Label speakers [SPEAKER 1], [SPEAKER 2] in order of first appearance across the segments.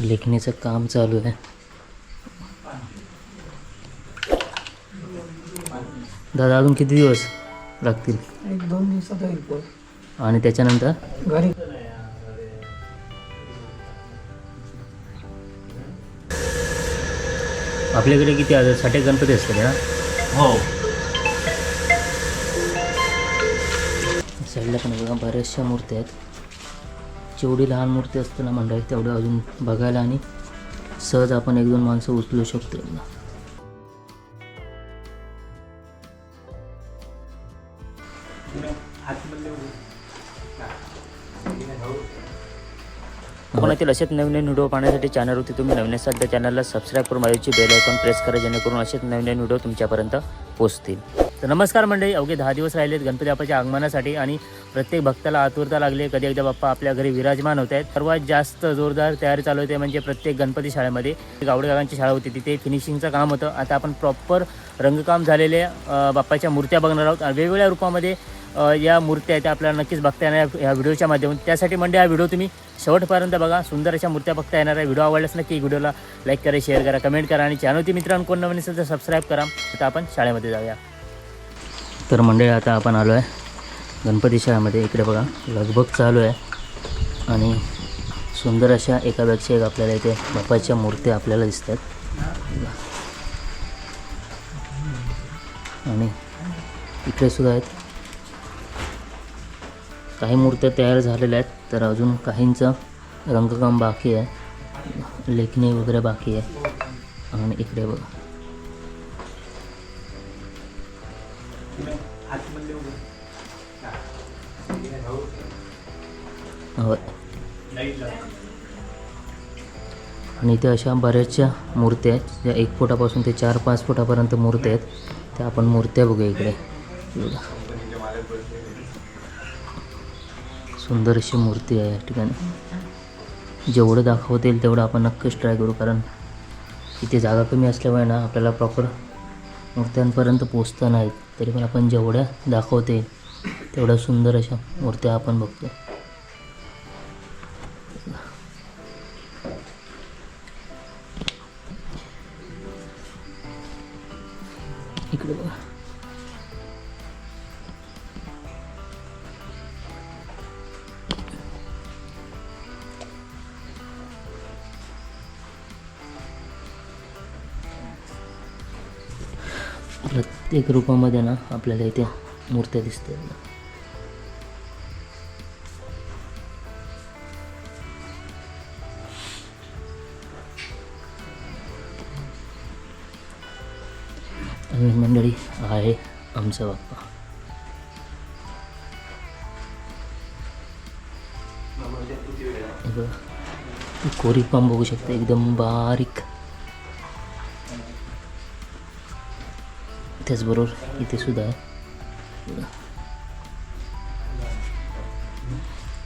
[SPEAKER 1] लेखणीचं काम चालू आहे. दादा अजून किती दिवस लागतील?
[SPEAKER 2] एक दोन दिवसात होईल
[SPEAKER 1] आणि त्याच्यानंतर?
[SPEAKER 2] घरी.
[SPEAKER 1] आपल्याकडे किती आज? साठे गणपती असतात ना?
[SPEAKER 3] हो.
[SPEAKER 1] साईडला पण बघा बऱ्याचशा मूर्त्या आहेत. जेवढी लहान मूर्ती असते ना मंडळी तेवढं अजून बघायला आणि सहज आपण एक दोन माणसं उचलू शकतो यांना. कोणातील असेच नवीन नवीन व्हिडिओ पाहण्यासाठी चॅनलवरती तुम्ही नवीन सध्या चॅनलला सबस्क्राईब करून माझ्याची बेल आयकॉन प्रेस करा जेणेकरून असेच नवीन नवीन व्हिडिओ तुमच्यापर्यंत पोहोचतील तर नमस्कार मंडळी अवघे दहा दिवस राहिलेत गणपती बाप्पाच्या आगमनासाठी आणि प्रत्येक भक्ताला आतुरता लागली कधी एकदा बाप्पा आपल्या घरी विराजमान होत आहेत. सर्वात जास्त जोरदार तयारी चालू होते म्हणजे प्रत्येक गणपती शाळेमध्ये. गावडे गावांची शाळा होती तिथे फिनिशिंगचं काम होतं. आता आपण प्रॉपर रंगकाम झालेले बाप्पाच्या मूर्त्या बघणार आहोत. वेगवेगळ्या रूपामध्ये या मूर्त्या आहेत त्या आपल्याला नक्कीच बघता येणार ह्या व्हिडिओच्या माध्यमातून. त्यासाठी म्हणजे हा व्हिडिओ तुम्ही शेवटपर्यंत बघा. सुंदर अशा मूर्त्या बघता येणार आहे व्हिडिओ आवडल्यास नक्की व्हिडिओला लाईक करा शेअर करा कमेंट करा. आणि चॅनलती मित्रांनो कोण नवीन असेल तर सबस्क्राईब करा. आता आपण शाळेमध्ये जाऊया. तर मंडळी आता आपण आलो आहे गणपती शाळेमध्ये. इकडे बघा लगबग चालू आहे. आणि सुंदर अशा एकापेक्षा एक आपल्याला इथे बाप्पाच्या मूर्त्या आपल्याला दिसतात. आणि इकडे सुद्धा आहेत. काही मूर्त्या तयार झालेल्या आहेत तर अजून काहींचं रंगकाम बाकी आहे. लेखणी वगैरे बाकी आहे. आणि इकडे बघा. होय. आणि इथे अशा बऱ्याचशा मूर्त्या आहेत. ज्या एक फुटापासून ते चार पाच फुटापर्यंत मूर्त्या आहेत. त्या आपण मूर्त्या बघूया इकडे. सुंदर अशी मूर्ती आहे या ठिकाणी. जेवढं दाखवता येईल तेवढं आपण नक्कीच ट्राय करू. कारण इथे जागा कमी असल्यामुळे ना आपल्याला प्रॉपर मूर्त्यांपर्यंत पोचता नाहीत तरी पण आपण जेवढ्या दाखवते तेवढ्या सुंदर अशा मूर्त्या आपण बघतो प्रत्येक रूपामध्ये ना आपल्याला इथे मूर्त्या दिसते. आणि मंडळी आहे आमचा बाप्पा हे कोरीव बघू शकता एकदम बारीक. त्याचबरोबर इथे सुद्धा. आहे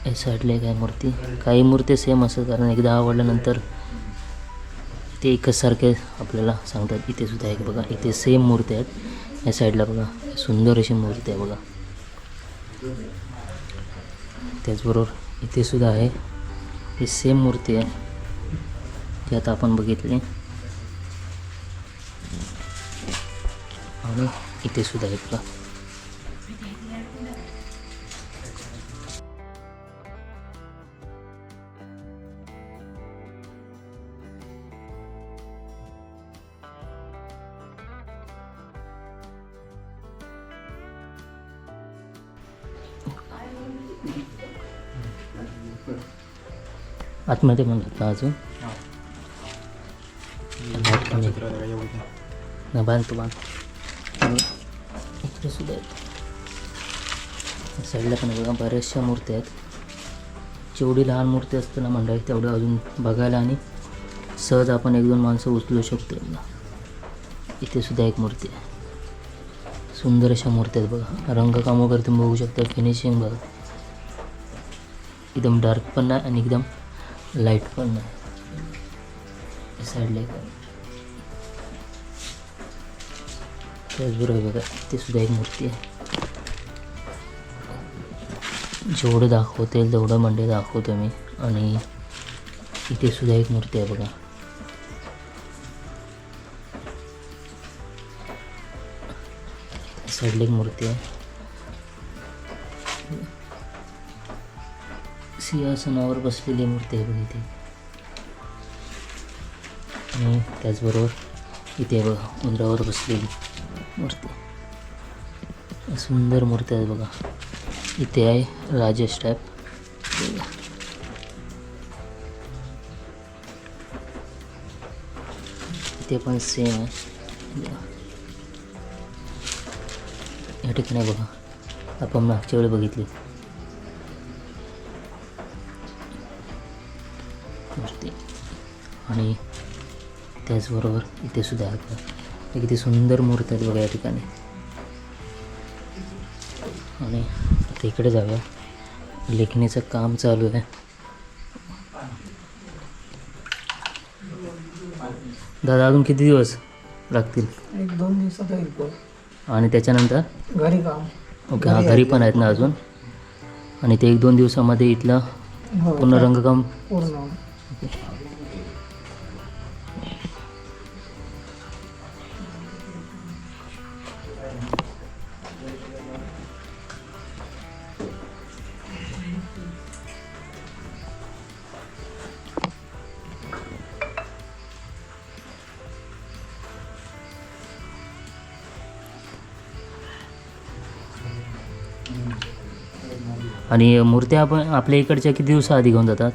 [SPEAKER 1] या साईडला एक आहे मूर्ती? काही मूर्ती सेम असतात कारण एकदा आवडल्यानंतर ते एकच सारखे आपल्याला सांगतात. इथे सुद्धा एक बघा इथे सेम मूर्ती आहेत. या साईडला बघा सुंदर अशी मूर्ती आहे बघा. त्याचबरोबर इथे सुद्धा आहे. ही सेम मूर्ती आहे जी आता आपण बघितली. आणि इथे सुद्धा आहे बघा. आतमध्ये म्हणतात ना अजून. लाइट कमी इकडे सुद्धा आहेत साईडला पण बघा बऱ्याचशा मूर्त्या आहेत. जेवढी लहान मूर्ती असते ना मंडळी तेवढं अजून बघायला आणि सहज आपण एक दोन माणसं उचलू शकतो इथे सुद्धा एक मूर्ती आहे. सुंदर अशा मूर्त्या आहेत बघा. रंगकाम वगैरे तुम्ही बघू शकता फिनिशिंग बघा. एकदम डार्क पण नाही आणि एकदम लाइट पण नाही. या साईडला एक ते सुद्धा एक मूर्ती आहे जेवढं दाखवता तेवढं म्हणजे दाखवतो मी आणि इथे सुद्धा एक मूर्ती आहे बघा। साईडला एक मूर्ती आहे सिंहासनावर बसलेली मूर्ती आहे बघा इथे। आणि त्याचबरोबर इथे बघा, उंदरावर बसलेली। मूर्ती. सुंदर मूर्ती आहे बघा. इथे आहे राजेश टॅप. इथे पण सेम आहे. या ठिकाणी बघा. आपण मागच्या वेळी बघितली. मूर्ती. आणि त्याचबरोबर इथे सुद्धा आहे किती सुंदर मूर्ती आहेत बघा या ठिकाणी. आणि आता इकडे जाऊया. लेखणीचं काम चालू आहे. दादा अजून किती दिवस लागतील?
[SPEAKER 2] एक दोन दिवसात होईल
[SPEAKER 1] आणि त्याच्यानंतर?
[SPEAKER 2] घरी काम.
[SPEAKER 1] ओके हा घरी पण आहेत ना अजून? आणि ते एक दोन दिवसामध्ये इथलं
[SPEAKER 2] हो
[SPEAKER 1] पूर्ण रंगकाम?
[SPEAKER 2] पूर्ण.
[SPEAKER 1] आणि मूर्त्या आपण आपल्या इकडच्या किती दिवसाआधी घेऊन जातात?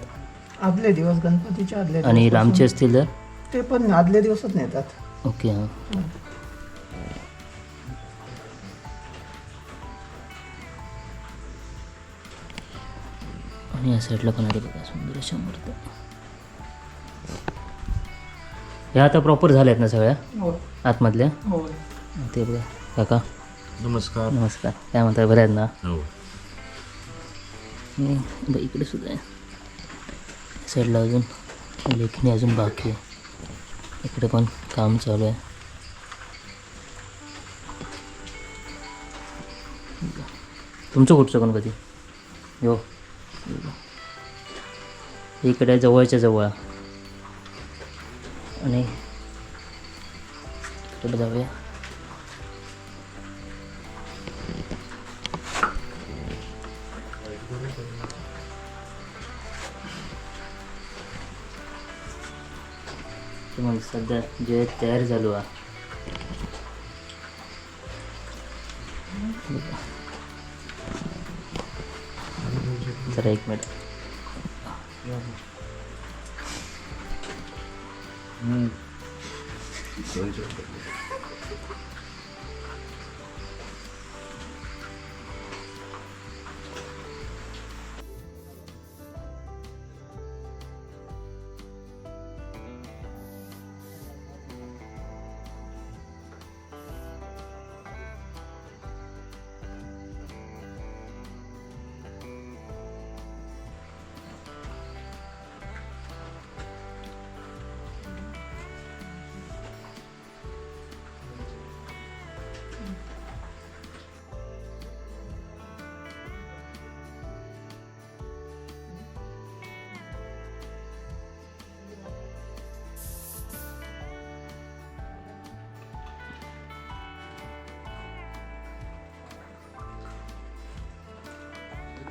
[SPEAKER 2] आदले दिवस गणपतीच्या आदले
[SPEAKER 1] आणि लांबचे असतील तर?
[SPEAKER 2] ते पण आदले दिवसच नेतात.
[SPEAKER 1] ओके हां. आणि या साईडला पण आहे बघा सुंदर अशा मूर्त्या. ह्या आता प्रॉपर झाल्या आहेत ना सगळ्या?
[SPEAKER 2] हो.
[SPEAKER 1] आतमधल्या?
[SPEAKER 2] हो.
[SPEAKER 1] ते बघा काका.
[SPEAKER 3] नमस्कार.
[SPEAKER 1] नमस्कार. काय म्हणताय बऱ्या आहेत ना?
[SPEAKER 3] हो.
[SPEAKER 1] आणि इकडे सुद्धा आहे. साईडला अजून लेखणी अजून बाकी आहे. इकडे पण काम चालू आहे. तुमचं कुठचं गणपती? हो इकडे जवळच्या जवळ. आणि इकडे जाऊया. मग सध्या जे तयार झालो हा जरा एक मिनिट.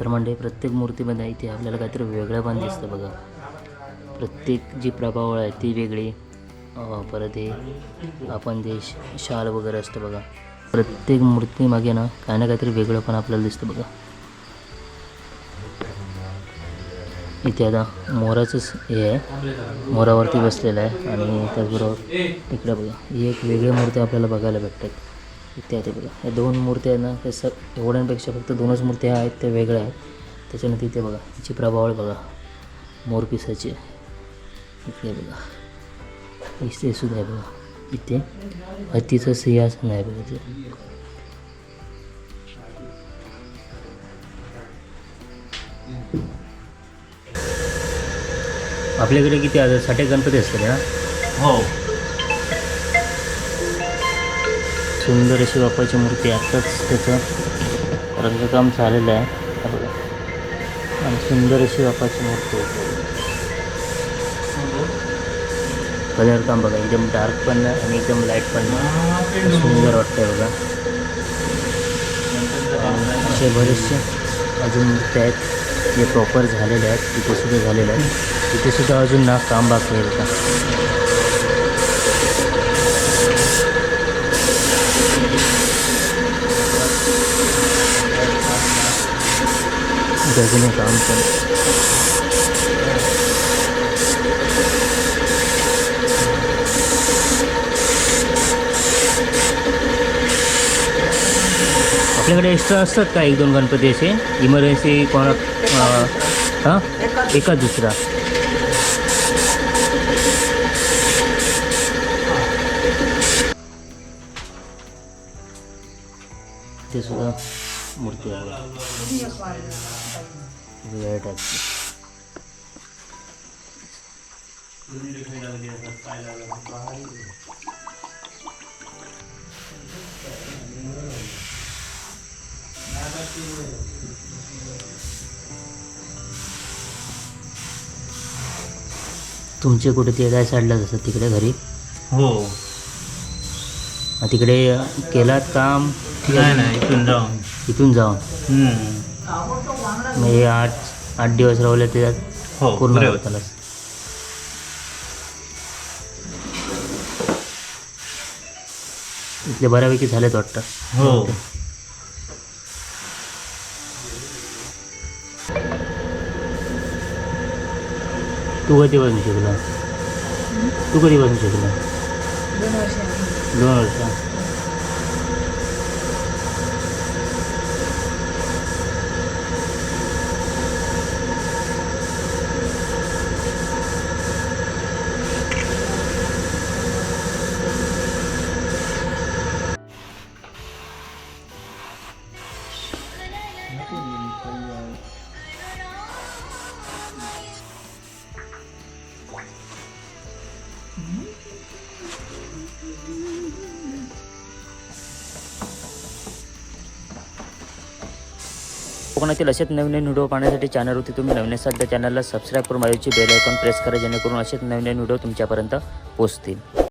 [SPEAKER 1] तर म्हणजे प्रत्येक मूर्तीमध्ये इथे आपल्याला काहीतरी वेगळं पण दिसतं बघा. प्रत्येक जी प्रभावळ आहे ती वेगळी. परत हे आपण जे शाल वगैरे असतं बघा. प्रत्येक मूर्तीमागे ना काही ना काहीतरी वेगळं पण आपल्याला दिसतं बघा. इथे आता मोराचंच हे आहे. मोरावरती बसलेलं आहे आणि त्याचबरोबर तिकडे बघा ही एक वेगळी मूर्ती आपल्याला बघायला भेटतात. इथे आहे ते बघा या दोन मूर्त्या आहेत ना त्या स एवढ्यांपेक्षा फक्त दोनच मूर्त्या आहेत त्या वेगळ्या आहेत. त्याच्यानंतर इथे बघा हिची प्रभावळ बघा मोरपिसाची इकडे बघा इथे सुद्धा आहे बघा. इथे हत्तीचं सिंहासन आहे बघा इथे आपल्याकडे किती आता साठे गणपती असतात ना?
[SPEAKER 3] हो.
[SPEAKER 1] सुंदर अशी बाप्पाची मूर्ती आत्ताच त्याचं रंगकाम झालेलं आहे. बघा. आणि सुंदर अशी बाप्पाची मूर्ती कलर काम बघा एकदम डार्क पण नाही आणि एकदम लाइट पण नाही सुंदर वाटतंय बघा. असे बरेचसे अजून मूर्ती आहेत. जे प्रॉपर झालेले आहेत तिथे सुद्धा झालेले आहेत. तिथे सुद्धा अजून ना काम बाकी आहे बघा. गजने काम पण. आपल्याकडे एक्स्ट्रा असतात का एक दोन गणपती असे? इमर्जन्सी कोणा हां? एका दुसरा. ते सुद्धा मूर्ती आहे. बघा. तुमचे कुठे ते काय साईडला असतात तिकडे घरी?
[SPEAKER 3] हो.
[SPEAKER 1] तिकडे केलात काम?
[SPEAKER 3] नाही नाही इथून जाऊन.
[SPEAKER 1] इथून जाऊन. मग हे आठ आठ दिवस राहिले त्याच्यात?
[SPEAKER 3] हो
[SPEAKER 1] पूर्ण
[SPEAKER 3] पुरे
[SPEAKER 1] होताला इथले बऱ्यापैकी झालेत वाटतं.
[SPEAKER 3] हो.
[SPEAKER 1] तू कधी बसून शिकला तू कधी बसून शिकला
[SPEAKER 2] दोन वर्ष
[SPEAKER 1] कोकणातील असेच नवीन नवीन व्हिडिओ पाहण्यासाठी चॅनलवरती तुम्ही नवीन सध्या चॅनलला सबस्क्राईब करून माझ्याची बेल आयकॉन प्रेस करा जेणेकरून असेच नवीन नवीन व्हिडिओ तुमच्यापर्यंत पोहोचतील.